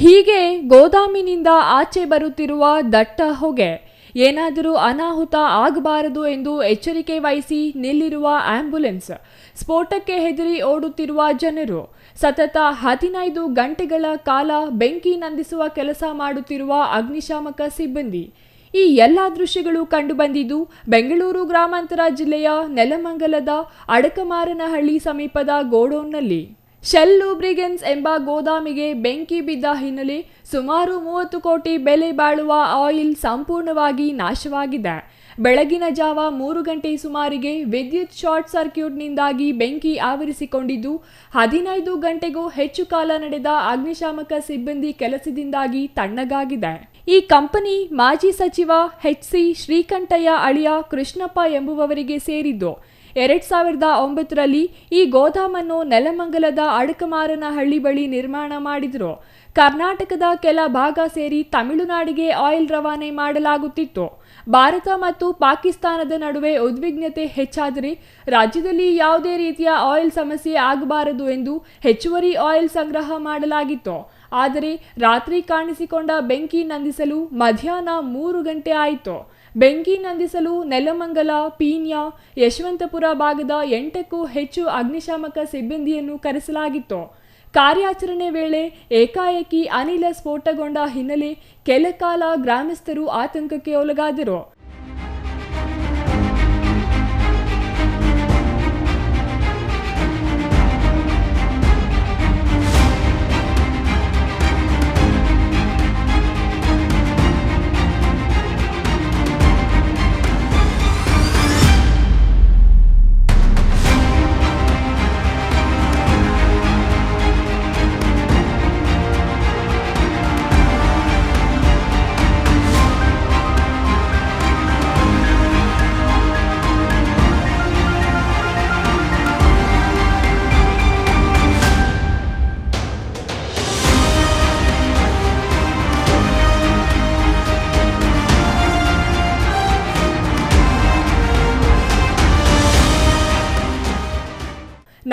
ಹೀಗೆ ಗೋದಾಮಿನಿಂದ ಆಚೆ ಬರುತ್ತಿರುವ ದಟ್ಟ ಹೊಗೆ ಏನಾದರೂ ಅನಾಹುತ ಆಗಬಾರದು ಎಂದು ಎಚ್ಚರಿಕೆ ವಹಿಸಿ ನಿಲ್ಲಿರುವ ಆಂಬ್ಯುಲೆನ್ಸ್ ಸ್ಫೋಟಕ್ಕೆ ಹೆದರಿ ಓಡುತ್ತಿರುವ ಜನರು ಸತತ ಹದಿನೈದು ಗಂಟೆಗಳ ಕಾಲ ಬೆಂಕಿ ನಂದಿಸುವ ಕೆಲಸ ಮಾಡುತ್ತಿರುವ ಅಗ್ನಿಶಾಮಕ ಸಿಬ್ಬಂದಿ. ಈ ಎಲ್ಲ ದೃಶ್ಯಗಳು ಕಂಡುಬಂದಿದ್ದು ಬೆಂಗಳೂರು ಗ್ರಾಮಾಂತರ ಜಿಲ್ಲೆಯ ನೆಲಮಂಗಲದ ಅಡಕಮಾರನಹಳ್ಳಿ ಸಮೀಪದ ಗೋಡೌನ್ನಲ್ಲಿ. ಶೆಲ್ ಲೂಬ್ರಿಗೆನ್ಸ್ ಎಂಬ ಗೋದಾಮಿಗೆ ಬೆಂಕಿ ಬಿದ್ದ ಹಿನ್ನೆಲೆ ಸುಮಾರು ಮೂವತ್ತು ಕೋಟಿ ಬೆಲೆ ಬಾಳುವ ಆಯಿಲ್ ಸಂಪೂರ್ಣವಾಗಿ ನಾಶವಾಗಿದೆ. ಬೆಳಗಿನ ಜಾವ ಮೂರು ಗಂಟೆ ಸುಮಾರಿಗೆ ವಿದ್ಯುತ್ ಶಾರ್ಟ್ ಸರ್ಕ್ಯೂಟ್ನಿಂದಾಗಿ ಬೆಂಕಿ ಆವರಿಸಿಕೊಂಡಿದ್ದು, ಹದಿನೈದು ಗಂಟೆಗೂ ಹೆಚ್ಚು ಕಾಲ ನಡೆದ ಅಗ್ನಿಶಾಮಕ ಸಿಬ್ಬಂದಿ ಕೆಲಸದಿಂದಾಗಿ ತಣ್ಣಗಾಗಿದೆ. ಈ ಕಂಪನಿ ಮಾಜಿ ಸಚಿವ ಹೆಚ್ ಸಿ ಶ್ರೀಕಂಠಯ್ಯ ಅಳಿಯ ಕೃಷ್ಣಪ್ಪ ಎಂಬುವವರಿಗೆ ಸೇರಿದ್ದು ಎರಡ್ ಸಾವಿರದ ಒಂಬತ್ತರಲ್ಲಿ ಈ ಗೋದಾಮನ್ನು ನೆಲಮಂಗಲದ ಅಡಕಮಾರನಹಳ್ಳಿ ಬಳಿ ನಿರ್ಮಾಣ ಮಾಡಿದರು. ಕರ್ನಾಟಕದ ಕೆಲ ಭಾಗ ಸೇರಿ ತಮಿಳುನಾಡಿಗೆ ಆಯಿಲ್ ರವಾನೆ ಮಾಡಲಾಗುತ್ತಿತ್ತು. ಭಾರತ ಮತ್ತು ಪಾಕಿಸ್ತಾನದ ನಡುವೆ ಉದ್ವಿಗ್ನತೆ ಹೆಚ್ಚಾದರೆ ರಾಜ್ಯದಲ್ಲಿ ಯಾವುದೇ ರೀತಿಯ ಆಯಿಲ್ ಸಮಸ್ಯೆ ಆಗಬಾರದು ಎಂದು ಹೆಚ್ಚುವರಿ ಆಯಿಲ್ ಸಂಗ್ರಹ ಮಾಡಲಾಗಿತ್ತು. ಆದರೆ ರಾತ್ರಿ ಕಾಣಿಸಿಕೊಂಡ ಬೆಂಕಿ ನಂದಿಸಲು ಮಧ್ಯಾಹ್ನ ಮೂರು ಗಂಟೆ ಆಯಿತು. ಬೆಂಕಿ ನಂದಿಸಲು ನೆಲಮಂಗಲ, ಪೀಣ್ಯ, ಯಶವಂತಪುರ ಭಾಗದ ಎಂಟಕ್ಕೂ ಹೆಚ್ಚು ಅಗ್ನಿಶಾಮಕ ಸಿಬ್ಬಂದಿಯನ್ನು ಕರೆಸಲಾಗಿತ್ತು. ಕಾರ್ಯಾಚರಣೆ ವೇಳೆ ಏಕಾಏಕಿ ಅನಿಲ ಸ್ಫೋಟಗೊಂಡ ಹಿನ್ನೆಲೆ ಕೆಲಕಾಲ ಗ್ರಾಮಸ್ಥರು ಆತಂಕಕ್ಕೆ ಒಳಗಾದರು.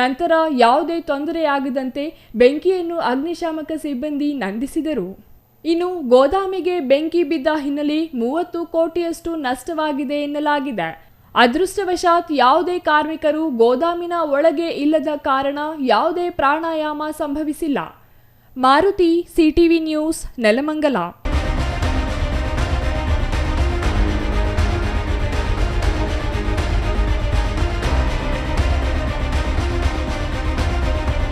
ನಂತರ ಯಾವುದೇ ತೊಂದರೆಯಾಗದಂತೆ ಬೆಂಕಿಯನ್ನು ಅಗ್ನಿಶಾಮಕ ಸಿಬ್ಬಂದಿ ನಂದಿಸಿದರು. ಇನ್ನು ಗೋದಾಮಿಗೆ ಬೆಂಕಿ ಬಿದ್ದ ಹಿನ್ನೆಲೆ ಮೂವತ್ತು ಕೋಟಿಯಷ್ಟು ನಷ್ಟವಾಗಿದೆ ಎನ್ನಲಾಗಿದೆ. ಅದೃಷ್ಟವಶಾತ್ ಯಾವುದೇ ಕಾರ್ಮಿಕರು ಗೋದಾಮಿನ ಒಳಗೆ ಇಲ್ಲದ ಕಾರಣ ಯಾವುದೇ ಪ್ರಾಣಾಯಾಮ ಸಂಭವಿಸಿಲ್ಲ. Maruti, CTV news, Nelamangala.